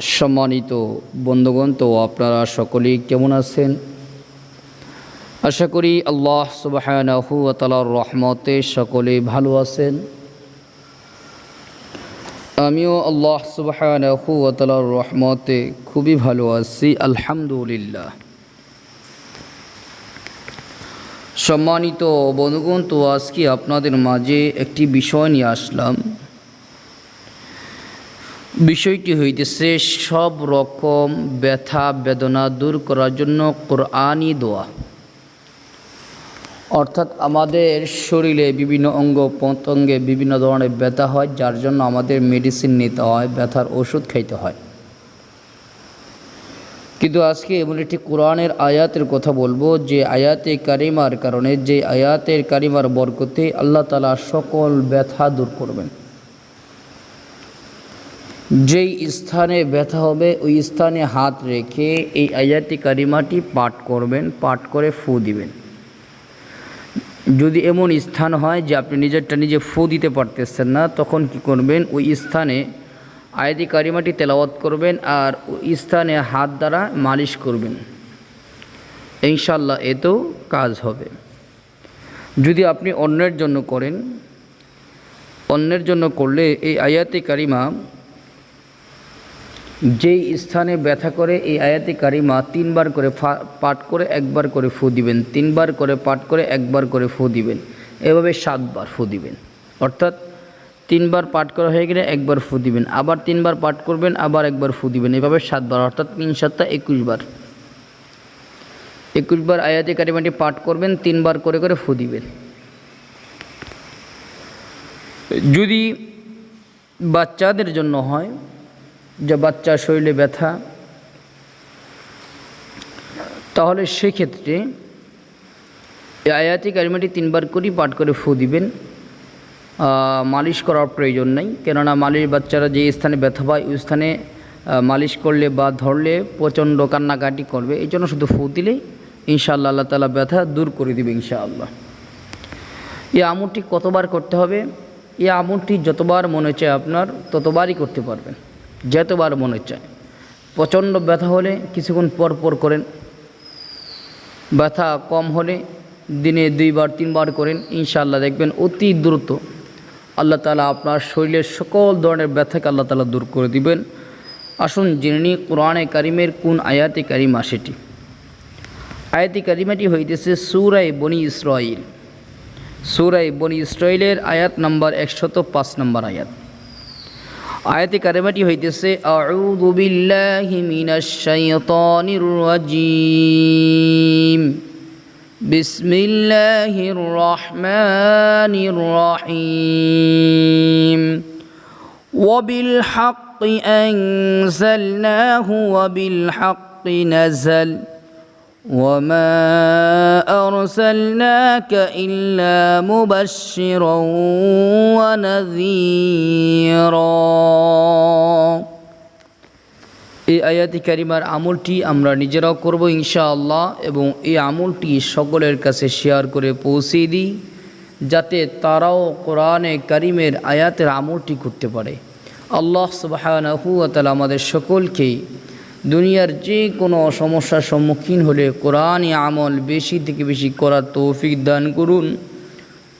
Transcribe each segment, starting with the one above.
সম্মানিত বন্ধুগণ, তো আপনারা সকলেই কেমন আছেন? আশা করি আল্লাহ সুবাহানাহু রহমতে সকলে ভালো আছেন। আমিও আল্লাহ সুবাহানাহু রহমতে খুবই ভালো আছি, আলহামদুলিল্লাহ। সম্মানিত বন্ধুগণ, তো আজকে আপনাদের মাঝে একটি বিষয় নিয়ে আসলাম। বিষয়টি হইতেছে, সব রকম ব্যথা, বেদনা দূর করার জন্য কোরআনই দোয়া। অর্থাৎ আমাদের শরীরে বিভিন্ন অঙ্গ প্রত্যঙ্গে বিভিন্ন ধরনের ব্যথা হয়, যার জন্য আমাদের মেডিসিন নিতে হয়, ব্যথার ওষুধ খাইতে হয়। কিন্তু আজকে এমন একটি কোরআনের আয়াতের কথা বলব, যে আয়াতে কারিমার কারণে, যে আয়াতের কারিমার বরকতে আল্লাহ তালা সকল ব্যথা দূর করবেন। যেই স্থানে ব্যথা হবে, ওই স্থানে হাত রেখে এই আয়াতি কারিমাটি পাঠ করবেন, পাঠ করে ফু দিবেন। যদি এমন স্থান হয় যে আপনি নিজেরটা নিজে ফু দিতে পারতেছেন না, তখন কি করবেন? ওই স্থানে আয়াতি কারিমাটি তেলাওয়াত করবেন আর ওই স্থানে হাত দ্বারা মালিশ করবেন। ইনশাল্লাহ এতেও কাজ হবে। যদি আপনি অন্যের জন্য করেন, অন্যের জন্য করলে এই আয়াতি কারিমা যেই স্থানে ব্যথা করে, এই আয়াতি কারিমা তিনবার করে পাঠ করে একবার করে ফু দিবেন। তিনবার করে পাঠ করে একবার করে ফু দিবেন। এভাবে সাতবার ফু দিবেন। অর্থাৎ তিনবার পাঠ করা হয়ে গেলে একবার ফু দিবেন। আবার তিনবার পাঠ করবেন, আবার একবার ফু দিবেন। এভাবে সাতবার, অর্থাৎ তিন সাতটা একুশবার। একুশবার আয়াতি কারিমাটি পাঠ করবেন, তিনবার করে করে ফু দিবেন। যদি বাচ্চাদের জন্য হয় যে বাচ্চার শরীরে ব্যথা, তাহলে সেক্ষেত্রে আয়াতি কারিমাটি তিনবার করেই পাঠ করে ফু দিবেন। মালিশ করার প্রয়োজন নেই, কেননা মালিশ বাচ্চারা যে স্থানে ব্যথা পায়, ওই স্থানে মালিশ করলে বা ধরলে প্রচণ্ড কান্নাকাটি করবে। এই জন্য শুধু ফু দিলেই ইনশাআল্লাহ আল্লাহ তালা ব্যথা দূর করে দিবে ইনশাআল্লাহ। এই আমুরটি কতবার করতে হবে? এই আমুরটি যতবার মনে চায় আপনার, ততবারই করতে পারবেন। যতবার মনে চায় প্রচণ্ড ব্যথা হলে কিছুক্ষণ পর পর করেন। ব্যথা কম হলে দিনে দুইবার, তিনবার করেন। ইনশাআল্লাহ দেখবেন অতি দ্রুত আল্লাহ তালা আপনার শরীরের সকল ধরনের ব্যথাকে আল্লাহ তালা দূর করে দিবেন। আসুন জেনে নিই কোরআনে কারিমের কোন আয়াতে কারিমা সেটি আয়াতি কারিমাটি হইতেছে সুরাই বনি ইসরাইল সুরাই বনি ইসরাইলের আয়াত নম্বর একশত পাঁচ নম্বর আয়াত। আয়াতে কারিমাটি হইতেছে আউযু বিল্লাহি মিনাশ শাইতানির রাজিম বিসমিল্লাহির রহমানির রহিম وبالحق أنزلناه وبالحق نزل وما أرسلناك إلا مبشرا ونذيرا এই আয়াতি কারিমার আমলটি আমরা নিজেরাও করব ইনশাআল্লাহ এবং এই আমলটি সকলের কাছে শেয়ার করে পৌঁছে দিই যাতে তারাও কোরআনে কারিমের আয়াতের আমলটি করতে পারে আল্লাহ সুবাহানহু তালা আমাদের সকলকেই দুনিয়ার যে কোনো সমস্যার সম্মুখীন হলে কোরআন আমল বেশি থেকে বেশি করার তৌফিক দান করুন।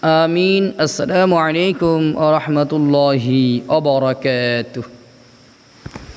আমিন। আসসালামু আলাইকুম রহমতুল্লাহি অবরাকাতুহ